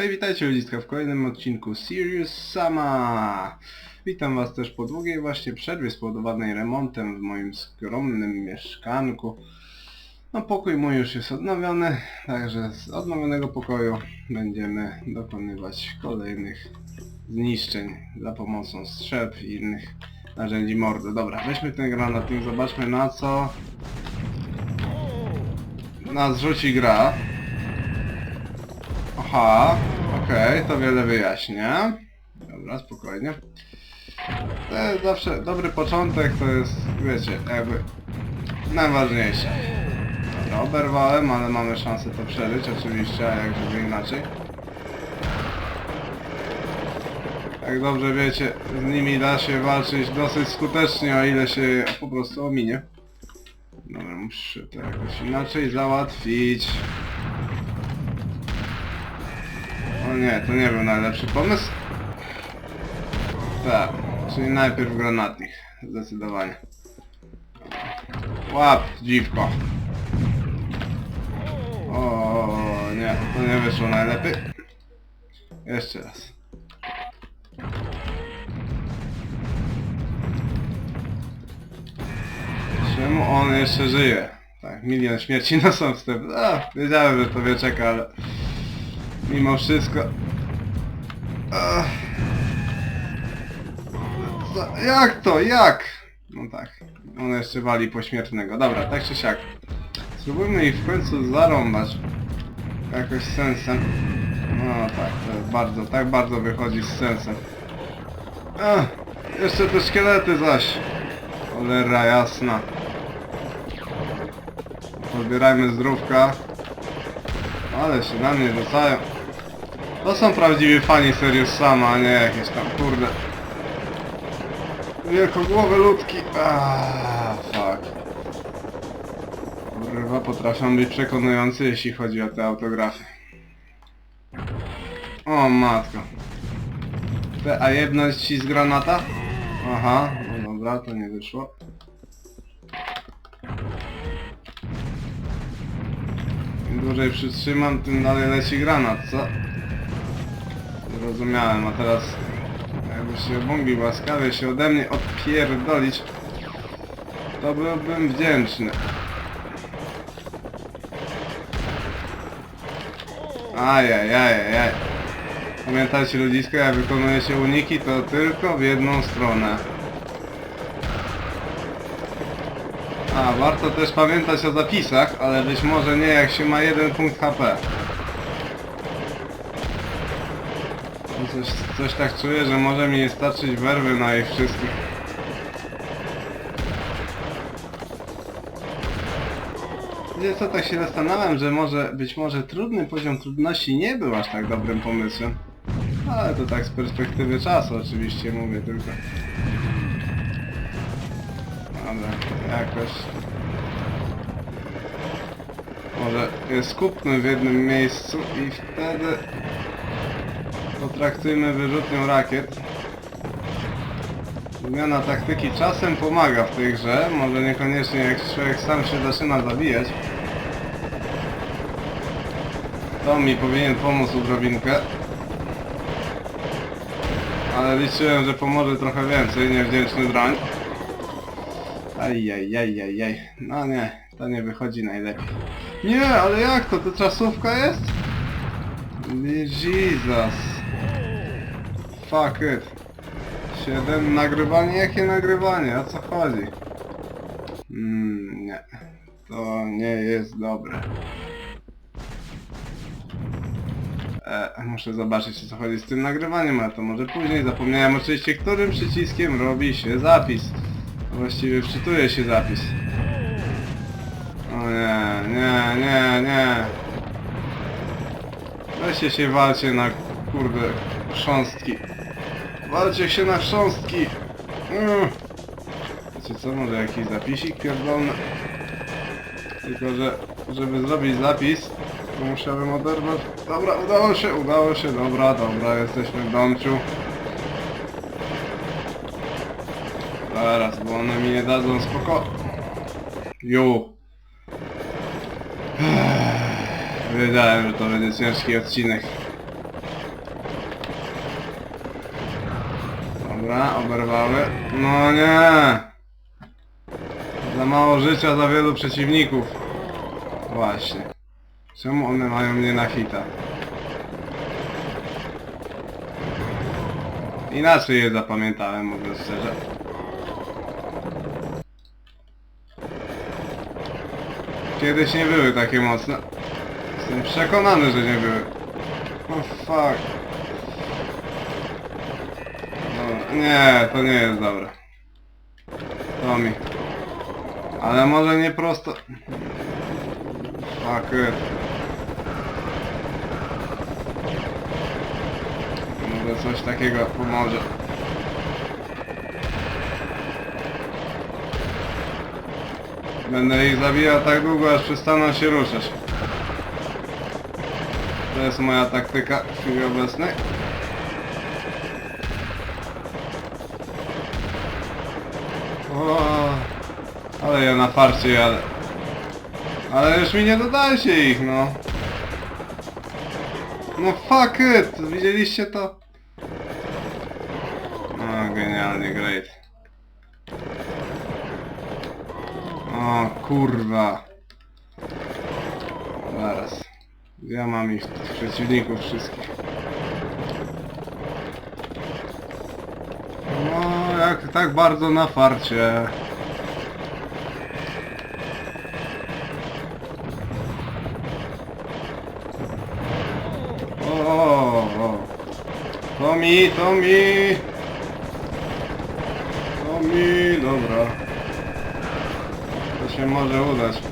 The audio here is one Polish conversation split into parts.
Hej, witajcie ludziska w kolejnym odcinku Serious Sama! Witam was też po długiej właśnie przerwie spowodowanej remontem w moim skromnym mieszkanku. No pokój mój już jest odnowiony, także z odnowionego pokoju będziemy dokonywać kolejnych zniszczeń za pomocą strzelb i innych narzędzi mordy. Dobra, weźmy ten granatnik, zobaczmy na co nas rzuci gra. Aha, okej, to wiele wyjaśnia. Dobra, spokojnie. To jest zawsze dobry początek, to jest, wiecie, jakby najważniejsze. Dobra, oberwałem, ale mamy szansę to przeżyć oczywiście, a jak żeby inaczej. Jak dobrze wiecie, z nimi da się walczyć dosyć skutecznie, o ile się po prostu ominie. Dobra, muszę to jakoś inaczej załatwić. O nie, to nie był najlepszy pomysł. Tak, czyli najpierw granatnik, zdecydowanie. Łap, dziwko. O nie, to nie wyszło najlepiej. Jeszcze raz. Czemu on jeszcze żyje? Tak, milion śmierci na sam wstęp. A, wiedziałem, że to wie czeka, ale... Mimo wszystko... Co- Jak to? Jak? No tak. On jeszcze wali pośmiertnego. Dobra, tak czy siak. Spróbujmy ich w końcu zarąbać. Jakoś sensem. No tak, to jest bardzo, tak bardzo wychodzi z sensem. Jeszcze te szkielety zaś. Cholera jasna. Pozbierajmy zdrówka. Ale się na mnie rzucają. To są prawdziwi fani Serious Sama, a nie jakieś tam kurde. Wielkogłowe ludki. Aaaa, fuck. Kurwa, potrafią być przekonujący, jeśli chodzi o te autografy. O matko. Te, a jedność ci z granata? Aha, no dobra, to nie wyszło. Im dłużej przytrzymam, tym dalej leci granat, co? Zrozumiałem, a teraz jakbyście mogli łaskawie się ode mnie odpierdolić, to byłbym wdzięczny. Ajajajajaj. Pamiętajcie ludziska, jak wykonujecie uniki, to tylko w jedną stronę. A, warto też pamiętać o zapisach, ale być może nie jak się ma jeden punkt HP. Coś, coś tak czuję, że może mi nie starczyć werwy na ich wszystkich. Wiecie co, tak się zastanawiam, że może, być może trudny poziom trudności nie był aż tak dobrym pomysłem. Ale to tak z perspektywy czasu oczywiście mówię tylko. Dobra, jakoś... Może skupmy w jednym miejscu i wtedy potraktujmy wyrzutnią rakiet. Zmiana taktyki czasem pomaga w tej grze, może niekoniecznie jak człowiek sam się zaczyna zabijać. To mi powinien pomóc odrobinkę. Ale liczyłem, że pomoże trochę więcej, niewdzięczny drań. Ajajajajaj. No nie, to nie wychodzi najlepiej. Nie, ale jak to? To czasówka jest? Jesus. Fuck it. 7 nagrywanie? Jakie nagrywanie? O co chodzi? Mm, nie. To nie jest dobre. E, muszę zobaczyć o co chodzi z tym nagrywaniem, ale to może później. Zapomniałem oczywiście, którym przyciskiem robi się zapis. Właściwie wczytuje się zapis. O nie, nie, nie, nie. Weźcie się walcie na kurde chrząstki. Walcie się na chrząstki. Mm. Wiecie co, może jakiś zapisik pierdolny. Tylko, że żeby zrobić zapis, to musiałem oderwać. Dobra, udało się, udało się, dobra, dobra, jesteśmy w domciu. Zaraz, bo one mi nie dadzą spoko... Ju. Wiedziałem, że to będzie ciężki odcinek. Dobra, oberwały. No nie! Za mało życia, za wielu przeciwników. Właśnie. Czemu one mają mnie na hita? Inaczej je zapamiętałem, mówiąc szczerze. Kiedyś nie były takie mocne. Jestem przekonany, że nie były. Oh fuck. Nie, to nie jest dobre. To mi. Ale może nie prosto... Fuck it. Może coś takiego pomoże. Będę ich zabijał tak długo, aż przestaną się ruszać. To jest moja taktyka w chwili obecnej. Ale ja na farcie jadę. Ale już mi nie dodajcie ich, no. No fuck it! Widzieliście to? O, genialnie, great. O, kurwa. Zaraz. Ja mam ich, tych przeciwników wszystkich. No, jak tak bardzo na farcie. O, o, o. To mi, to mi. To mi, dobra. To się może udać.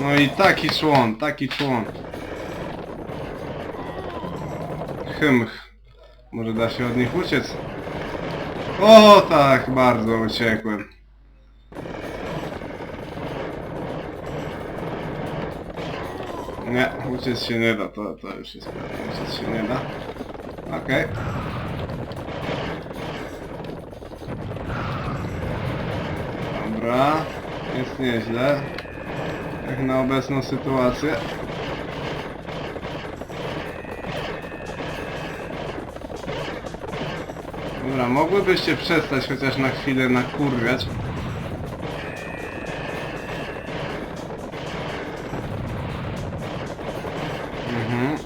No i taki człon, taki człon. Może da się od nich uciec? O tak, bardzo uciekłem. Nie, uciec się nie da, to, to już jest pewne. Uciec się nie da. Okej. Dobra, jest nieźle. Jak na obecną sytuację. Dobra, mogłybyście przestać chociaż na chwilę nakurwiać. Mhm.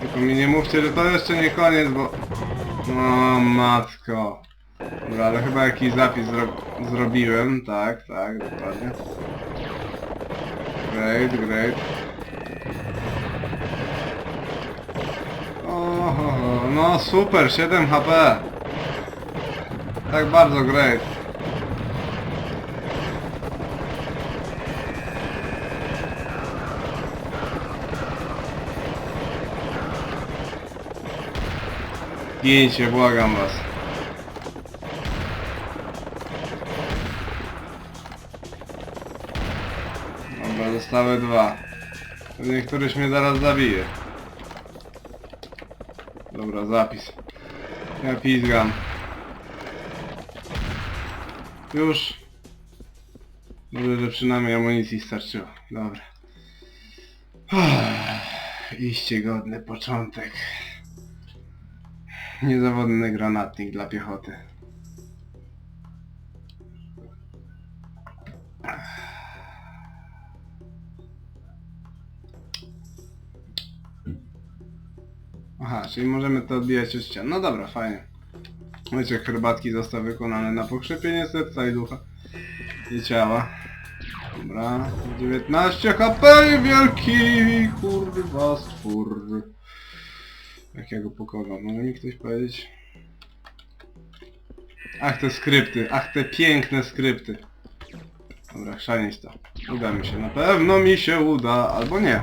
Tylko mi nie mówcie, że to jeszcze nie koniec, bo... No matko. Dobra, ale chyba jakiś zapis zro zrobiłem. Tak, tak, dokładnie. Great, great. No super, 7 HP. Tak bardzo great. Zdjęcie, błagam was. Dobra, zostały dwa. Pewnie któryś mnie zaraz zabije. Dobra, zapis. Ja pizgam. Już. Dobrze, że przynajmniej amunicji starczyło. Dobra. Iście godny początek. Niezawodny granatnik dla piechoty. Aha, czyli możemy to odbijać od ścian. No dobra, fajnie. Wyciek herbatki został wykonany na pokrzepienie serca i ducha i ciała. Dobra, 19 HP wielki kurwa stwór. Jak ja go? Może mi ktoś powiedzieć? Ach te skrypty, ach te piękne skrypty. Dobra, chrzanić to. Uda mi się, na pewno mi się uda, albo nie.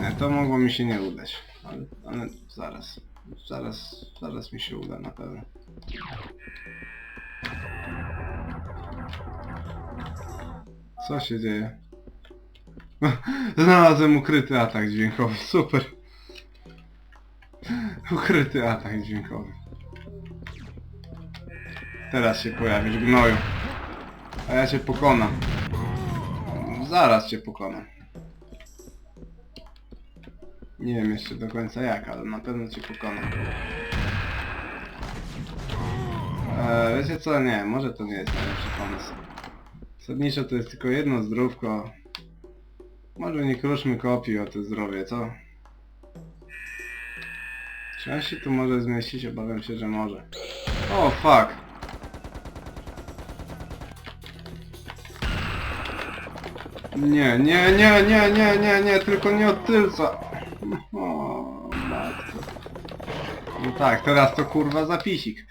Nie, to mogło mi się nie udać. Ale, ale zaraz. Zaraz, zaraz mi się uda na pewno. Co się dzieje? Znalazłem ukryty atak dźwiękowy, super. Ukryty atak dźwiękowy. Teraz się pojawisz, gnoju. A ja cię pokonam. Zaraz cię pokonam. Nie wiem jeszcze do końca jak, ale na pewno cię pokonam. Eee, wiecie co? Nie, może to nie jest najlepszy pomysł. Zasadniczo to jest tylko jedno zdrówko. Może nie kruszmy kopii o to zdrowie, co? Czy on się tu może zmieścić? Obawiam się, że może. O, fuck! Nie, nie, nie, nie, nie, nie, nie, tylko nie od tylca. O, matko. No tak, teraz to kurwa zapisik.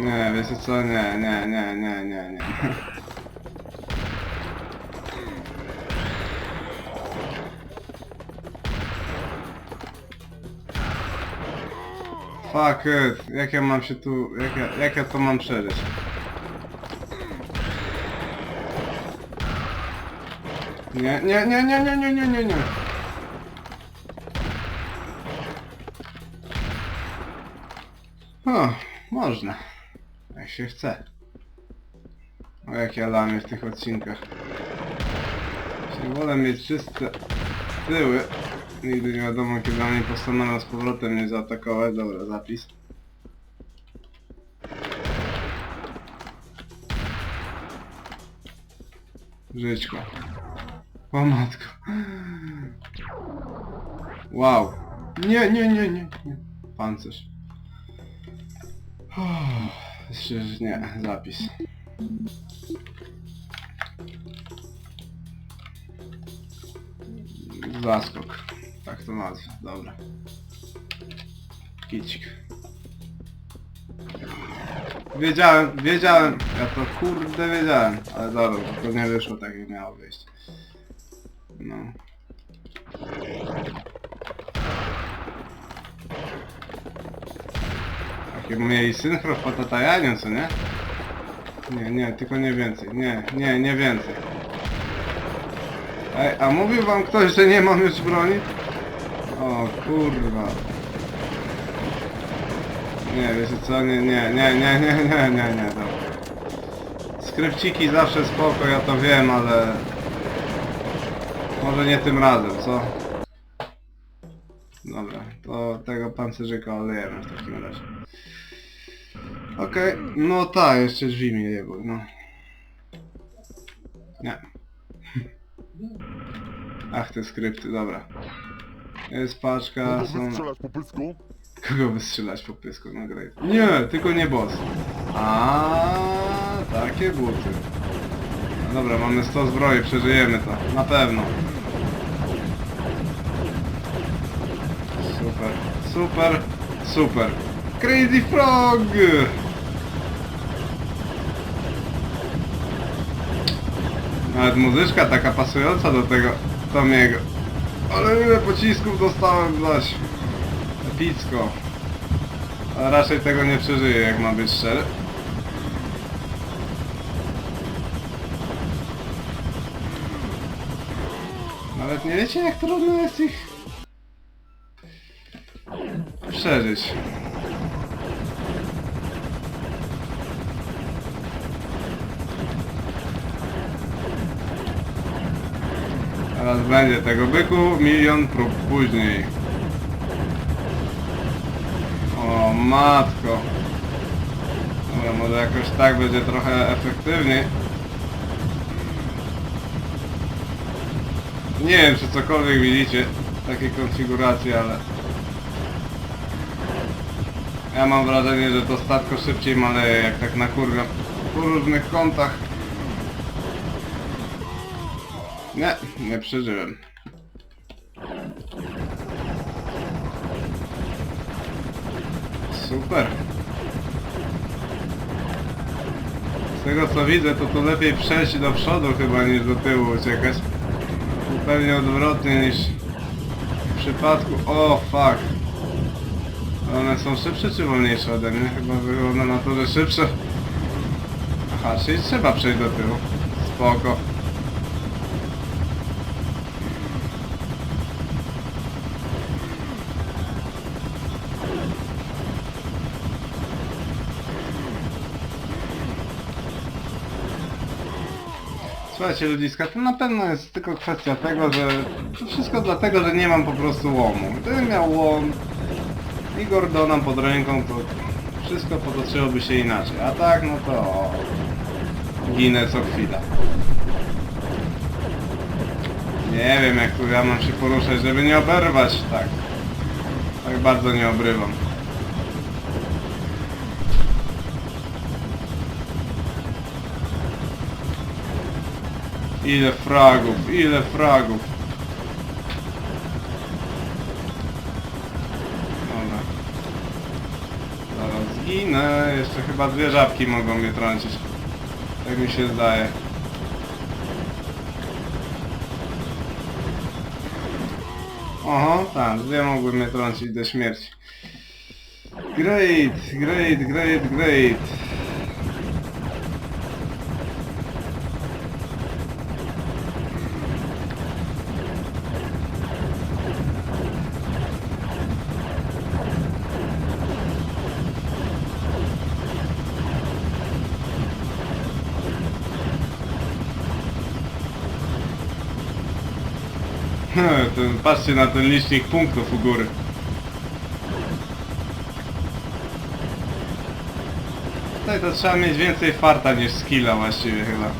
Nie, wiecie co, nie, nie, nie, nie, nie, nie. Fuck it, jak ja mam się tu, jak ja, jak ja to mam przeżyć? Nie, nie, nie, nie, nie, nie, nie, nie, nie. Można. Jak się chce. O jak ja lamię w tych odcinkach. Wolę mieć czyste tyły. Nigdy nie wiadomo kiedy oni postanowią z powrotem mnie zaatakować. Dobra, zapis. Żyćko. O matko. Wow. Nie, nie, nie, nie. nie. Pancerz. Jeszcze że nie, zapis. Zaskok. Tak to nazwę, dobra. Kicik. Wiedziałem, wiedziałem, ja to kurde wiedziałem, ale dobra, to nie wyszło tak jak miało wyjść. No. Takie mieli synchro w patatajaniu, co nie? Nie, nie, tylko nie więcej. Nie, nie, nie więcej. Ej, a mówił wam ktoś, że nie mam już broni? O kurwa. Nie, wiecie co? Nie, nie, nie, nie, nie, nie, nie, nie, dobra. Skrypciki zawsze spoko, ja to wiem, ale... Może nie tym razem, co? Dobra, to tego pancerzyka olejemy w takim razie. Okej, no tak, jeszcze drzwi mi jebły, no. Nie. Ach, te skrypty, dobra. Jest paczka, Kogo są... wystrzelać po pysku? Kogo wystrzelać po pysku, no great. Nie, tylko nie boss. A takie buty. No dobra, mamy 100 zbroi, przeżyjemy to, na pewno. Super, super, super. Crazy Frog! Nawet muzyczka taka pasująca do tego Tomiego. Ale ile pocisków dostałem zaś. Epicko. A raczej tego nie przeżyję, jak ma być szczery. Nawet nie wiecie, jak trudno jest ich przeżyć. Teraz będzie tego byku, milion prób później. O matko. Dobra, może jakoś tak będzie trochę efektywniej. Nie wiem, czy cokolwiek widzicie w takiej konfiguracji, ale... Ja mam wrażenie, że to statko szybciej maleje, jak tak nakurwiam po różnych kątach. Nie, nie przeżyłem. Super. Z tego co widzę, to tu lepiej przejść do przodu chyba niż do tyłu uciekać. Zupełnie odwrotnie niż w przypadku... O, fuck. One są szybsze czy wolniejsze ode mnie? Chyba wygląda na to, że szybsze. Aha, czyli trzeba przejść do tyłu. Spoko. Słuchajcie ludziska, to na pewno jest tylko kwestia tego, że... To wszystko dlatego, że nie mam po prostu łomu. Gdybym miał łom i Gordona pod ręką, to wszystko potoczyłoby się inaczej. A tak, no to... Ginę co chwila. Nie wiem jak tu ja mam się poruszać, żeby nie oberwać tak. Tak bardzo nie obrywam. Ile fragów, ile fragów. Dobra. Zaraz zginę. Jeszcze chyba dwie żabki mogą mnie trącić. Tak mi się zdaje. Oho, tak, dwie mogły mnie trącić do śmierci. Great, great, great, great. Ten, patrzcie na ten licznik punktów u góry. Tutaj to trzeba mieć więcej farta niż skilla właściwie chyba.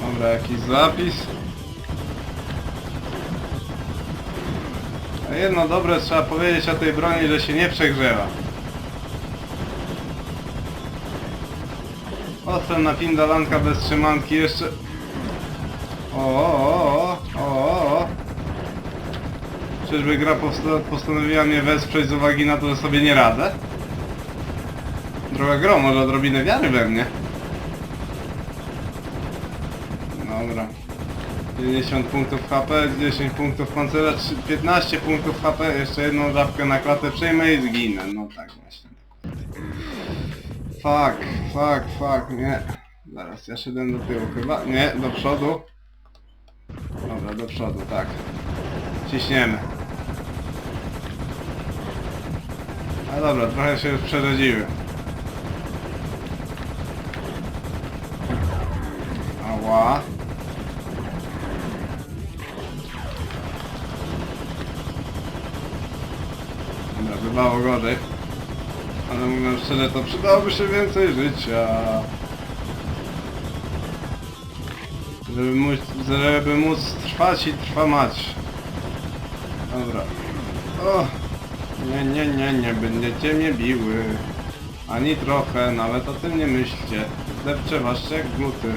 Dobra, jakiś zapis. A jedno dobre trzeba powiedzieć o tej broni, że się nie przegrzewa. Ostro na pindalanka bez trzymanki jeszcze... O, o, o, o, o, o. Czyżby gra posta- postanowiła mnie wesprzeć z uwagi na to, że sobie nie radzę? Droga gro, może odrobinę wiary we mnie. Dobra. 50 punktów HP, 10 punktów pancerza, trzy- 15 punktów HP, jeszcze jedną żabkę na klatę przejmę i zginę. No tak właśnie. Fuck, fuck, fuck, nie. Zaraz, ja szedłem do tyłu chyba. Nie, do przodu. Dobra, do przodu, tak. Ciśniemy. A dobra, trochę się już przerodziły. Ała. Dobra, bywało gorzej. Ale mówiąc szczerze, to przydałoby się więcej życia. Żeby móc, żeby móc trwać i trwamać. Dobra. O! Nie, nie, nie, nie będziecie mnie biły. Ani trochę, nawet o tym nie myślcie. Zdepczę was jak gluty.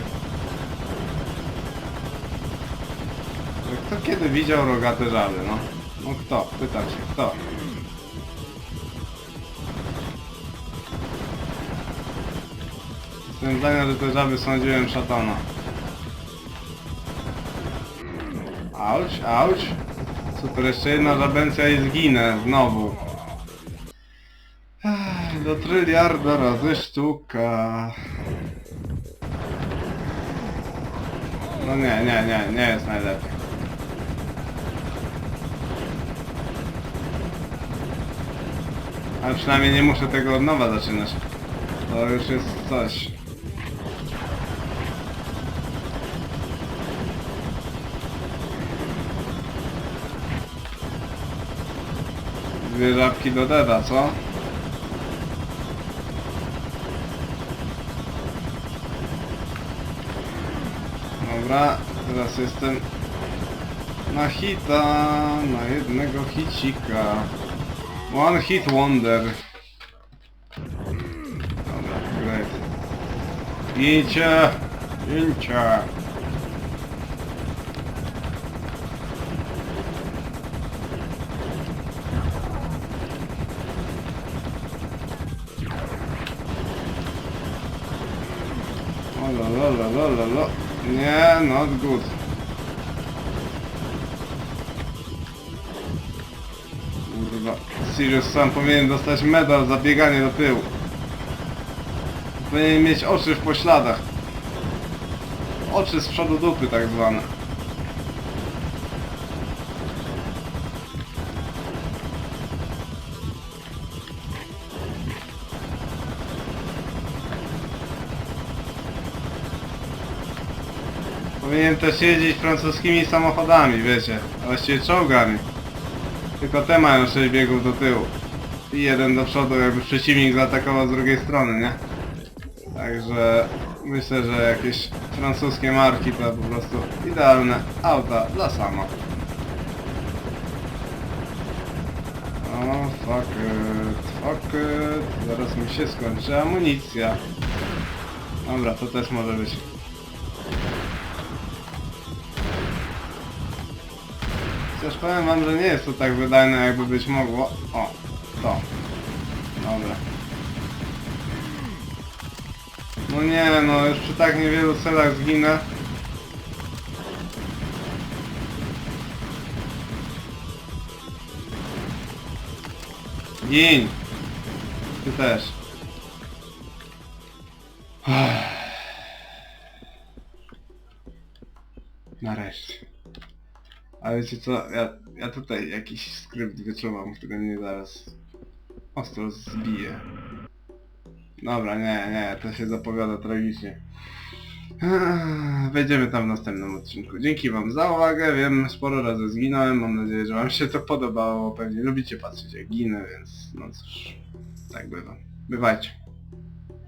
Kto kiedy widział rogate żaby, no? No kto? Pytam się, kto? Zdania, że te żaby sądziłem szatana. Auć, auć. Super, jeszcze jedna żabencja i zginę znowu. Do tryliarda razy sztuka. No nie, nie, nie, nie jest najlepiej. Ale przynajmniej nie muszę tego od nowa zaczynać. To już jest coś. Dwie żabki do deda, co? Dobra, teraz jestem na hita, na jednego hicika. One hit wonder. Dobra, great. Gincie! Gincie! O la la la la la la. Nie, not good. Kurwa. Sirius sam powinien dostać medal za bieganie do tyłu. Powinien mieć oczy w pośladach. Oczy z przodu dupy tak zwane. Powinien też jeździć francuskimi samochodami, wiecie. Właściwie czołgami. Tylko te mają 6 biegów do tyłu. I jeden do przodu, jakby przeciwnik zaatakował z drugiej strony, nie? Także myślę, że jakieś francuskie marki to po prostu idealne auta dla sama. O, fuck it, fuck it. Zaraz mi się skończy amunicja. Dobra, to też może być. Chociaż powiem wam, że nie jest to tak wydajne jakby być mogło. O, to. Dobra. No nie, no już przy tak niewielu celach zginę. Gin! Ty też. Nareszcie. Wiecie co, ja, ja tutaj jakiś skrypt wyczuwam, który mnie zaraz ostro zbije. Dobra, nie, nie, to się zapowiada tragicznie. Wejdziemy tam w następnym odcinku. Dzięki wam za uwagę, wiem, sporo razy zginąłem, mam nadzieję, że wam się to podobało, pewnie lubicie patrzeć jak ginę, więc no cóż, tak bywa. Bywajcie.